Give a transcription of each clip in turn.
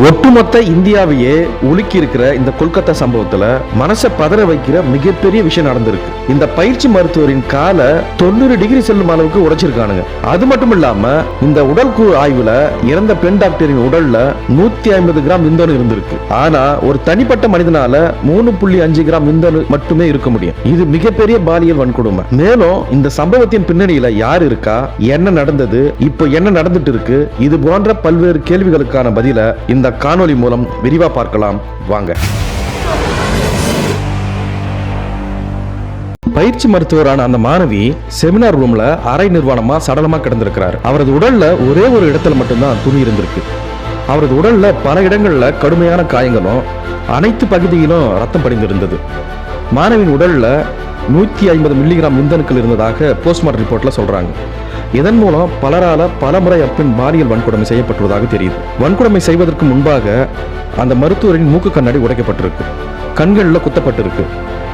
ஒட்டுமொத்த இந்தியாவையே உலுக்கி இருக்கிற இந்த கொல்கத்தா சம்பவத்துல மனசை பதற வைக்கிற மிகப்பெரிய விஷயம் நடந்திருக்கு. இந்த பயிற்சி மருத்துவரின் காலை தொண்ணூறு டிகிரி செல்லும் அளவுக்கு உடைச்சிருக்கானுங்க. அது மட்டும் இல்லாம இந்த உடல் குழு ஆய்வுல இறந்த பெண் டாக்டரின் உடல்ல நூத்தி ஐம்பது கிராம் விந்தணு இருந்திருக்கு. ஆனா ஒரு தனிப்பட்ட மனிதனால மூணு புள்ளி அஞ்சு கிராம் விந்தணு மட்டுமே இருக்க முடியும். இது மிகப்பெரிய பாலியல் வன்கொடுமை. மேலும் இந்த சம்பவத்தின் பின்னணியில யார் இருக்கா என்ன நடந்தது இப்போ என்ன நடந்துட்டு இருக்கு இது போன்ற பல்வேறு கேள்விகளுக்கான பதில இந்த காணொலி மூலம் விரிவா பார்க்கலாம். வாங்க. பயிற்சி மருத்துவரான அந்த மாணவி செமினார் ரூம்ல அரை நிர்வாணமா சடலமா கிடந்திருக்கிறார். அவரது உடல்ல ஒரே ஒரு இடத்துல மட்டும்தான் துணி இருந்திருக்கு. அவரது உடல்ல பல இடங்கள்ல கடுமையான காயங்களும் அனைத்து பகுதியிலும் ரத்தம் படிந்திருந்தது. மாணவியின் உடல்ல நூத்தி ஐம்பது மில்லிகிராம் விந்தணுக்கள் இருந்ததாக போஸ்ட்மார்ட்டம் ரிப்போர்ட்ல சொல்றாங்க. இதன் மூலம் பலரால பலமுறை அப்பின் பாலியல் வன்கொடுமை செய்யப்பட்டுள்ளதாக தெரியுது. வன்கொடுமை செய்வதற்கு முன்பாக அந்த மருத்துவரின் மூக்கு கண்ணாடி உடைக்கப்பட்டிருக்கு. கண்களில் குத்தப்பட்டிருக்கு.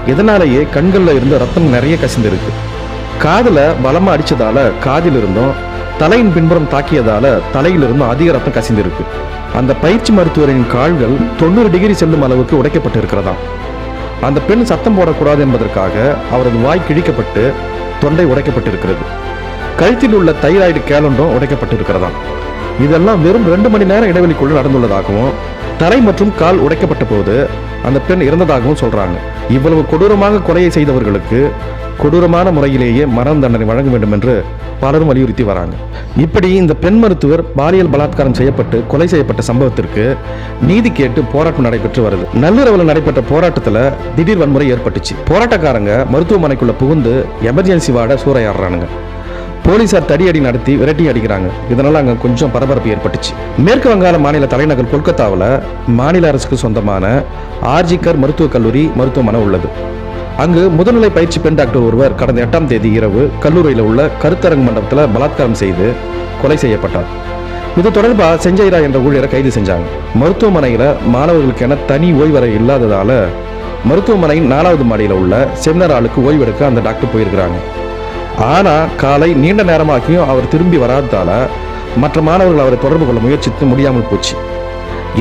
இதனாலேயே கண்களில் இருந்து ரத்தம் நிறைய கசிந்திருக்கு. காதுல பலமா அடிச்சதால காதில் இருந்தும் தலையின் பின்புறம் தாக்கியதால தலையிலிருந்தும் அதிக ரத்தம் கசிந்திருக்கு. அந்த பயிற்சி மருத்துவரின் கால்கள் தொண்ணூறு டிகிரி செல்லும் அளவுக்கு உடைக்கப்பட்டிருக்கிறதாம் அந்த பெண் சத்தம் போடக்கூடாது என்பதற்காக அவரது வாய் கிழிக்கப்பட்டு தொண்டை உடைக்கப்பட்டிருக்கிறது. கழுத்தில் உள்ள தைராய்டு கேலண்டும் உடைக்கப்பட்டிருக்கிறதாம். இதெல்லாம் வெறும் ரெண்டு மணி நேரம் இடைவெளிக்குள் நடந்துள்ளதாகவும் தரை மற்றும் கால் உடைக்கப்பட்ட போது அந்த பெண் இறந்ததாகவும் சொல்றாங்க. இவ்வளவு கொடூரமாக கொலையை செய்தவர்களுக்கு கொடூரமான முறையிலேயே மரண தண்டனை வழங்க வேண்டும் என்று பலரும் வலியுறுத்தி வராங்க. இப்படி இந்த பெண் மருத்துவர் பாலியல் பலாத்காரம் செய்யப்பட்டு கொலை செய்யப்பட்ட சம்பவத்திற்கு நீதி கேட்டு போராட்டம் நடைபெற்று வருது. நள்ளிரவில் நடைபெற்ற போராட்டத்தில் திடீர் வன்முறை ஏற்பட்டுச்சு. போராட்டக்காரங்க மருத்துவமனைக்குள்ள புகுந்து எமர்ஜென்சி வார்டை சூறையாடுறானுங்க. போலீசார் தடியடி நடத்தி விரட்டி அடிக்கிறாங்க. இதனால அங்க கொஞ்சம் பரபரப்பு ஏற்பட்டுச்சு. மேற்கு வங்காள மாநில தலைநகர் கொல்கத்தாவில் மாநில அரசுக்கு சொந்தமான ஆர்ஜிகர் மருத்துவக் கல்லூரி மருத்துவமனை உள்ளது. அங்கு முதுநிலை பயிற்சி பெண் டாக்டர் ஒருவர் கடந்த எட்டாம் தேதி இரவு கல்லூரியில் உள்ள கருத்தரங்கு மண்டபத்தில் பலாத்காரம் செய்து கொலை செய்யப்பட்டார். இது தொடர்பாக செஞ்சைரா என்ற ஊழியரை கைது செஞ்சாங்க. மருத்துவமனையில் மாணவர்களுக்கென தனி ஓய்வறை இல்லாததால மருத்துவமனையின் நாலாவது மாடியில் உள்ள செமினார் ஆளுக்கு ஓய்வெடுக்க அந்த டாக்டர் போயிருக்கிறாங்க. ஆனால் காலை நீண்ட நேரமாக்கியும் அவர் திரும்பி வராததால் மற்ற மாணவர்கள் அவரை தொடர்பு கொள்ள முயற்சித்து முடியாமல் போச்சு.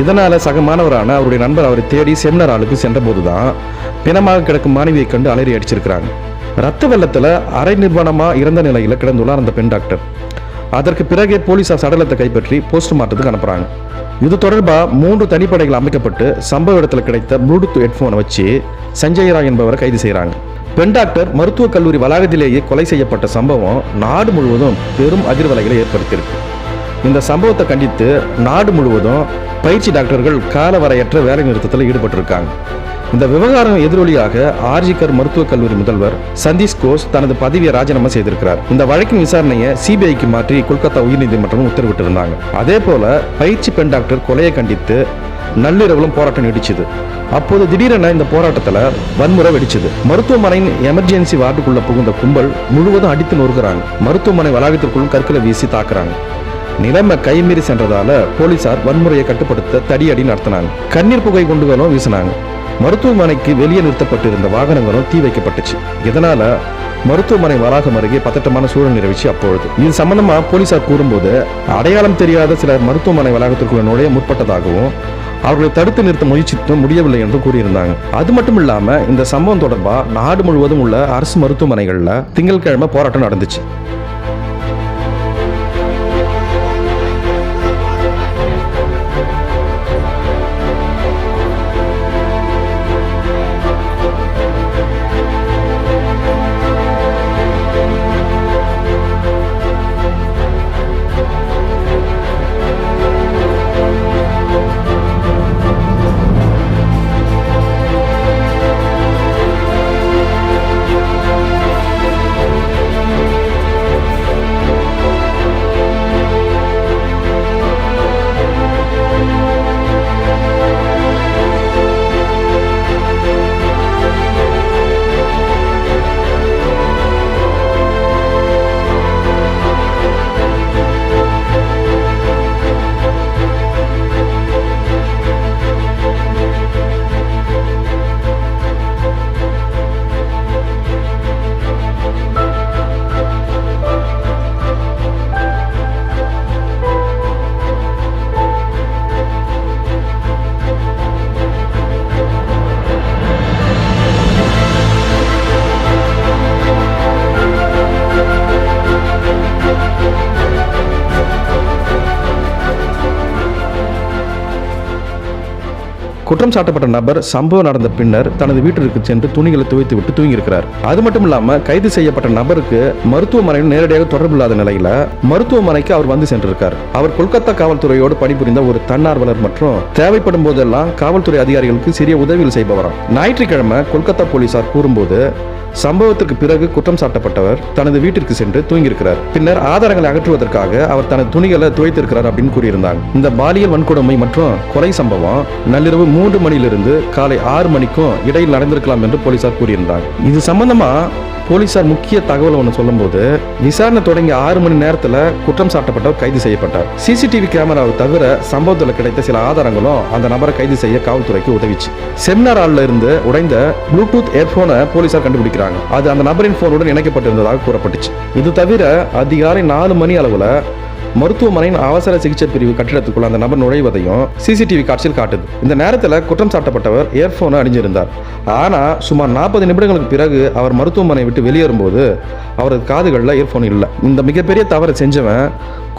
இதனால் சக மாணவரான அவருடைய நண்பர் அவரை தேடி செமினார் ஆளுக்கு சென்றபோது தான் பிணமாக கிடக்கும் மாணவியை கண்டு அலறி அடிச்சிருக்கிறாங்க. ரத்த வெள்ளத்தில் அரை நிர்வாணமாக இறந்த நிலையில் கிடந்துள்ளார் அந்த பெண் டாக்டர். அதற்கு பிறகே போலீசார் சடலத்தை கைப்பற்றி போஸ்ட்மார்ட்டத்துக்கு அனுப்புகிறாங்க இது தொடர்பாக மூன்று தனிப்படைகள் அமைக்கப்பட்டு சம்பவ இடத்துல கிடைத்த ப்ளூடூத் ஹெட்ஃபோனை வச்சு சஞ்சய் ராய் என்பவரை கைது செய்கிறாங்க பெண் டாக்டர் மருத்துவக் கல்லூரி வளாகத்திலேயே கொலை செய்யப்பட்ட சம்பவம் நாடு முழுவதும் பெரும் அதிர்வலைகளை ஏற்படுத்தியிருக்கு. இந்த சம்பவத்தை கண்டித்து நாடு முழுவதும் பயிற்சி டாக்டர்கள் காலவரையற்ற வேலை நிறுத்தத்தில் ஈடுபட்டிருக்காங்க. இந்த விவகாரம் எதிரொலியாக ஆர்ஜிகர் மருத்துவக் கல்லூரி முதல்வர் சந்தீஷ் கோஷ் தனது பதவியை ராஜினாமா செய்திருக்கிறார். இந்த வழக்கின் விசாரணையை சிபிஐக்கு மாற்றி கொல்கத்தா உயர்நீதிமன்றம் உத்தரவிட்டிருந்தாங்க. அதே போல பயிற்சி பெண் டாக்டர் கொலையை கண்டித்து நள்ளிரவிலும் போராட்டம் நீடிச்சது. அப்போது திடீரென இந்த போராட்டத்தில் வன்முறை வெடிச்சது. மருத்துவமனையின் எமர்ஜென்சி வார்டுக்குள்ள புகுந்த கும்பல் முழுவதும் அடித்து நொறுகிறாங்க மருத்துவமனை வளாகத்திற்குள்ளும் கற்களை வீசி தாக்குறாங்க. நிலைமை கைமீறி சென்றதால போலீசார் வன்முறையை கட்டுப்படுத்த தடியடி நடத்தினாங்க. கண்ணீர் புகை குண்டுகளும் வீசினாங்க. மருத்துவமனைக்கு வெளியே நிறுத்தப்பட்டிருந்த வாகனங்களும் தீ வைக்கப்பட்டுச்சு. இதனால மருத்துவமனை வளாகம் அருகே பதட்டமான சூழல் நிலவிச்சு அப்பொழுது. இது சம்பந்தமா போலீசார் கூறும்போது அடையாளம் தெரியாத சில மருத்துவமனை வளாகத்திற்குள்ள நுழைய முற்பட்டதாகவும் அவர்களை தடுத்து நிறுத்த முயற்சித்தும் முடியவில்லை என்று கூறியிருந்தாங்க. அது மட்டும் இல்லாம இந்த சம்பவம் தொடர்பா நாடு முழுவதும் உள்ள அரசு மருத்துவமனைகள்ல திங்கட்கிழமை போராட்டம் நடந்துச்சு. குற்றம் சாட்டப்பட்ட நபர் சம்பவம் நடந்த பின்னர் தனது வீட்டிற்கு சென்று துணிகளை துவைத்து விட்டு தூங்கியிருக்கிறார். அது மட்டும் இல்லாம கைது செய்யப்பட்ட நபருக்கு மருத்துவமனையில் நேரடியாக தொடர்பு இல்லாத நிலையில மருத்துவமனைக்கு அவர் வந்து சென்றிருக்கார். அவர் கொல்கத்தா காவல்துறையோடு பணிபுரிந்த ஒரு தன்னார்வலர் மற்றும் தேவைப்படும் போதெல்லாம் காவல்துறை அதிகாரிகளுக்கு சிறிய உதவிகள் செய்பவராம். ஞாயிற்றுக்கிழமை கொல்கத்தா போலீசார் கூறும்போது சம்பவத்திற்கு பிறகு குற்றம் சாட்டப்பட்டவர் தனது வீட்டிற்கு சென்று தூங்கியிருக்கிறார். பின்னர் ஆதாரங்களை அகற்றுவதற்காக அவர் தனது துணிகளை துவைத்திருக்கிறார் அப்படின்னு கூறியிருந்தாங்க. இந்த பாலியல் வன்கொடுமை மற்றும் கொலை சம்பவம் நள்ளிரவு மூன்று மணியிலிருந்து காலை ஆறு மணிக்கும் இடையில் நடந்திருக்கலாம் என்று போலீசார் கூறியிருந்தாங்க. இது சம்பந்தமா? போலீசார் முக்கிய தகவல் ஒன்று சொல்லும்போது விசாரணை தொடங்கி ஆறு மணி நேரத்தில் குற்றம் சாட்டப்பட்டவர் கைது செய்யப்பட்டார். சிசிடிவி கேமராவை தவிர சம்பவத்தில் கிடைத்த சில ஆதாரங்களும் அந்த நபரை கைது செய்ய காவல்துறைக்கு உதவிச்சு. செமினார் ஹாலில் இருந்து உடைந்த ப்ளூடூத் ஏர்போனை போலீசார் கண்டுபிடிக்கிறாங்க. அது அந்த நபரின் போனுடன் இணைக்கப்பட்டிருந்ததாக கூறப்பட்டுச்சு. இது தவிர அதிகாலை நாலு மணி அளவில் மருத்துவமனையின் அவசர சிகிச்சை பிரிவு கட்டிடத்துக்குள்ள அந்த நபர் நுழைவதையும் சிசிடிவி காட்சியில் காட்டுது. இந்த நேரத்தில் குற்றம் சாட்டப்பட்டவர் இயர்போனை அணிஞ்சிருந்தார். ஆனால் சுமார் நாற்பது நிமிடங்களுக்கு பிறகு அவர் மருத்துவமனை விட்டு வெளியேறும்போது அவரது காதுகளில் இயர்ஃபோன் இல்லை. இந்த மிகப்பெரிய தவறை செஞ்சவன்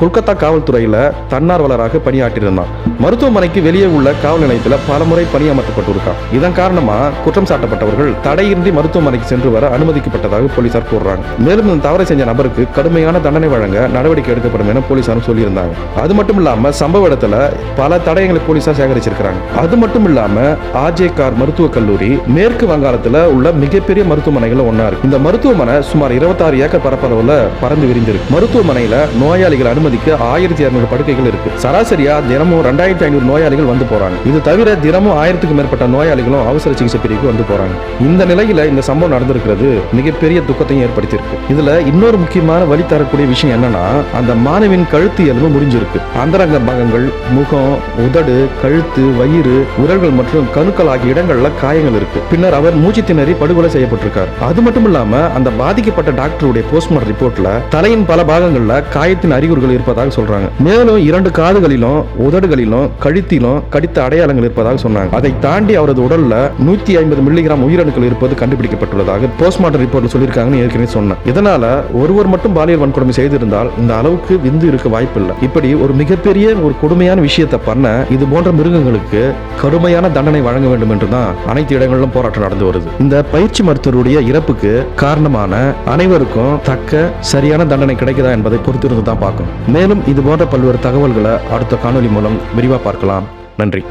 கொல்கத்தா காவல்துறையில் தன்னார்வலராக பணியாற்றியிருந்தான். மருத்துவமனைக்கு வெளியே உள்ள காவல் நிலையத்தில் பலமுறை பணியமர்த்தப்பட்டிருக்கான். இதன் காரணமாக குற்றம் சாட்டப்பட்டவர்கள் தடையின்றி மருத்துவமனைக்கு சென்று வர அனுமதிக்கப்பட்டதாக போலீசார் கூறுறாங்க. மேலும் இந்த தவறை செஞ்ச நபருக்கு கடுமையான தண்டனை வழங்க நடவடிக்கை எடுக்கப்படும் என போலீசாரும் சொல்லியிருந்தாங்க. அது மட்டும் இல்லாமல் சம்பவ இடத்துல பல தடயங்களை போலீசார் சேகரிச்சிருக்கிறாங்க. அது மட்டும் இல்லாமல் ஆர்ஜே கார் மருத்துவக் கல்லூரி மேற்கு வங்காளத்தில் உள்ள மிகப்பெரிய மருத்துவமனைகள் ஒன்றா இருக்கு. இந்த மருத்துவமனை சுமார் 26 ஏக்கர் பரப்பளவில் பறந்து விரிந்திருக்கு மருத்துவமனையில் நோயாளிகள் அனுமதிக்க ஆயிரத்தி இரநூறு படுக்கைகள் இருக்கு. சராசரியா தினமும் ரெண்டாயிரத்தி ஐநூறு நோயாளிகள் வந்து போறாங்க. இது தவிர தினமும் ஆயிரத்துக்கும் மேற்பட்ட நோயாளிகளும் அவசர சிகிச்சை பிரிவுக்கு வந்து போறாங்க. இந்த நிலையில இந்த சம்பவம் நடந்திருக்கிறது மிகப்பெரிய துக்கத்தையும் ஏற்படுத்தியிருக்கு. இதுல இன்னொரு முக்கியமான வழி தரக்கூடிய விஷயம் என்னன்னா அந்த மாணவின் கழுத்து எலும்பு முறிஞ்சிருக்கு. அந்தரங்க பாகங்கள் முகம் உதடு கழுத்து வயிறு உரல்கள் மற்றும் கணுக்கள் ஆகிய இடங்கள்ல காயங்கள் இருக்கு. பின்னர் அவர் மூச்சு திணறி படுகொலை செய்யப்பட்டிருக்கார். அது மட்டும் இல்லாம அந்த பாதிக்கப்பட்ட டாக்டருடைய போஸ்ட்மார்டம் ரிப்போர்ட்ல தலையின் பல பாகங்கள்ல காயத்தின் அறிகுறிகள் இருப்பதாக சொல்றாங்க. மேலும் இரண்டு காதுகளிலும் உதடுகளிலும் கழுத்திலும் கடித்த அடையாளங்கள் இருப்பதாக சொன்னாங்க. அதை தாண்டி அவரது உடல்ல நூத்தி ஐம்பது மில்லிகிராம் உயிரணுக்கள் இருப்பது கண்டுபிடிக்கப்பட்டுள்ளதாக போஸ்ட்மார்டம் ரிப்போர்ட்ல சொல்லியிருக்காங்கன்னு ஏற்கனவே சொன்னேன். இதனால ஒருவர் மட்டும் பாலியல் வன்கொடுமை செய்திருந்தால் இந்த அளவுக்கு விந்து இருக்க வாய்ப்பில்லை. இப்படி ஒரு மிகப்பெரிய ஒரு கொடுமையான விஷயத்தை பண்ண இது போன்ற மிருகங்களுக்கு கடுமையான தண்டனை வழங்க வேண்டும் என்று தான் அனைத்து இடங்களிலும் போராட்டம் நடந்து வருது. இந்த பயிற்சி மருத்துவருடைய இறப்புக்கு காரணமான அனைவருக்கும் தக்க சரியான தண்டனை கிடைக்குதா என்பதை பொறுத்திருந்து தான் பார்க்கணும். மேலும் இது போன்ற பல்வேறு தகவல்களை அடுத்த காணொளி மூலம் விரிவாக பார்க்கலாம். நன்றி.